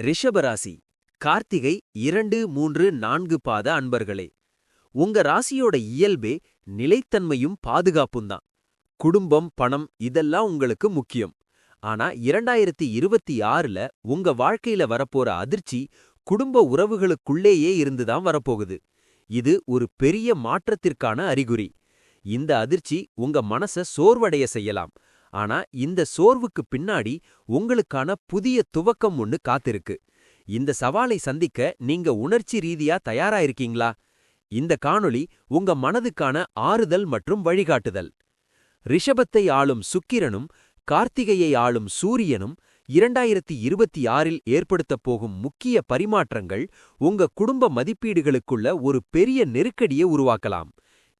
ரிஷபராசி. கார்த்திகை இரண்டு மூன்று நான்கு பாத அன்பர்களே. உங்க ராசியோட இயல்பே நிலைத்தன்மையும் பாதுகாப்பும் தான். குடும்பம் பணம் இதெல்லாம் உங்களுக்கு முக்கியம். ஆனா இரண்டாயிரத்தி இருபத்தி ஆறுல உங்க வாழ்க்கையில வரப்போற அதிர்ச்சி குடும்ப உறவுகளுக்குள்ளேயே இருந்துதான் வரப்போகுது. இது ஒரு பெரிய மாற்றத்திற்கான அறிகுறி. இந்த அதிர்ச்சி உங்க மனச சோர்வடைய செய்யலாம். ஆனா இந்த சோர்வுக்கு பின்னாடி உங்களுக்கான புதிய துவக்கம் ஒன்னு காத்திருக்கு. இந்த சவாலை சந்திக்க நீங்க உணர்ச்சி ரீதியா தயாரா இருக்கீங்களா இந்த காணொளி உங்க மனதுக்கான ஆறுதல் மற்றும் வழிகாட்டுதல். ரிஷபத்தை ஆளும் சுக்கிரனும் கார்த்திகையை ஆளும் சூரியனும் இரண்டாயிரத்தி இருபத்தி ஆறில் ஏற்படுத்தப் போகும் முக்கிய பரிமாற்றங்கள் உங்க குடும்ப மதிப்பீடுகளுக்குள்ள ஒரு பெரிய நெருக்கடியை உருவாக்கலாம்.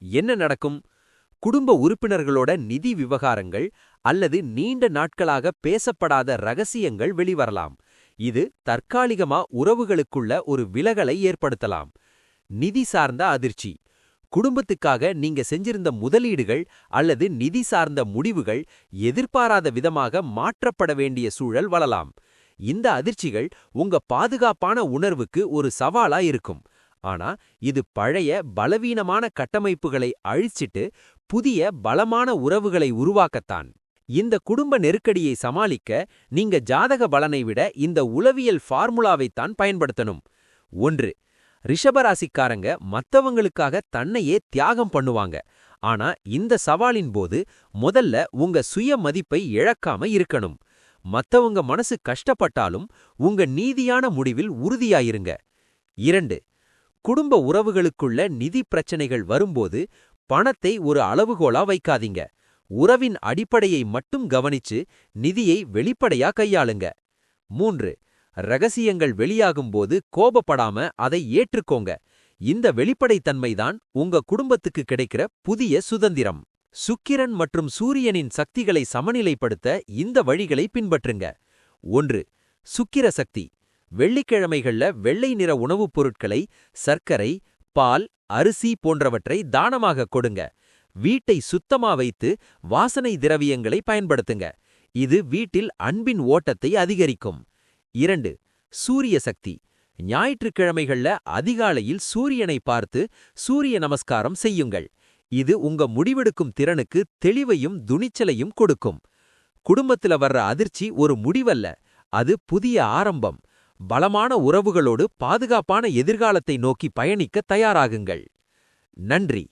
என்ன நடக்கும்? குடும்ப உறுப்பினர்களோட நிதி விவகாரங்கள் அல்லது நீண்ட நாட்களாக பேசப்படாத ரகசியங்கள் வெளிவரலாம். இது தற்காலிகமா உறவுகளுக்குள்ள ஒரு விலகலை ஏற்படுத்தலாம். நிதி சார்ந்த அதிர்ச்சி. குடும்பத்துக்காக நீங்க செஞ்சிருந்த முதலீடுகள் அல்லது நிதி சார்ந்த முடிவுகள் எதிர்பாராத விதமாக மாற்றப்பட வேண்டிய சூழல் வளலாம். இந்த அதிர்ச்சிகள் உங்க பாதுகாப்பான உணர்வுக்கு ஒரு சவாலா இருக்கும். ஆனா இது பழைய பலவீனமான கட்டமைப்புகளை அழிச்சிட்டு புதிய பலமான உறவுகளை உருவாக்கத்தான். இந்த குடும்ப நெருக்கடியை சமாளிக்க நீங்க ஜாதக பலனை விட இந்த உளவியல் ஃபார்முலாவைத்தான் பயன்படுத்தணும். ஒன்று ரிஷபராசிக்காரங்க மத்தவங்களுக்காக தன்னையே தியாகம் பண்ணுவாங்க. ஆனா இந்த சவாலின் போது முதல்ல உங்க சுய மதிப்பை இழக்காம இருக்கணும். மத்தவங்க மனசு கஷ்டப்பட்டாலும் உங்க நீதியான முடிவில் உறுதியாயிருங்க. இரண்டு குடும்ப உறவுகளுக்குள்ள நிதி பிரச்சனைகள் வரும்போது பணத்தை ஒரு அளவுகோலா வைக்காதீங்க. உறவின் அடிப்படையை மட்டும் கவனிச்சு நிதியை வெளிப்படையா கையாளுங்க. மூன்று ரகசியங்கள் வெளியாகும்போது கோபப்படாம அதை ஏற்றுக்கோங்க. இந்த வெளிப்படைத்தன்மைதான் உங்க குடும்பத்துக்கு கிடைக்கிற புதிய சுதந்திரம். சுக்கிரன் மற்றும் சூரியனின் சக்திகளை சமநிலைப்படுத்த இந்த வழிகளை பின்பற்றுங்க. ஒன்று சுக்கிர சக்தி. வெள்ளிக்கிழமைகள்ல வெள்ளை நிற உணவுப் பொருட்களை சர்க்கரை பால் அரிசி போன்றவற்றை தானமாக கொடுங்க. வீட்டை சுத்தமா வைத்து வாசனை திரவியங்களை பயன்படுத்துங்க. இது வீட்டில் அன்பின் ஓட்டத்தை அதிகரிக்கும். இரண்டு சூரிய சக்தி. ஞாயிற்றுக்கிழமைகள்ல அதிகாலையில் சூரியனை பார்த்து சூரிய நமஸ்காரம் செய்யுங்கள். இது உங்க முடிவெடுக்கும் திறனுக்கு தெளிவையும் துணிச்சலையும் கொடுக்கும். குடும்பத்துல வர்ற அதிர்ச்சி ஒரு முடிவல்ல அது புதிய ஆரம்பம். பலமான உறவுகளோடு பாதுகாப்பான எதிர்காலத்தை நோக்கி பயணிக்க தயாராகுங்கள். நன்றி.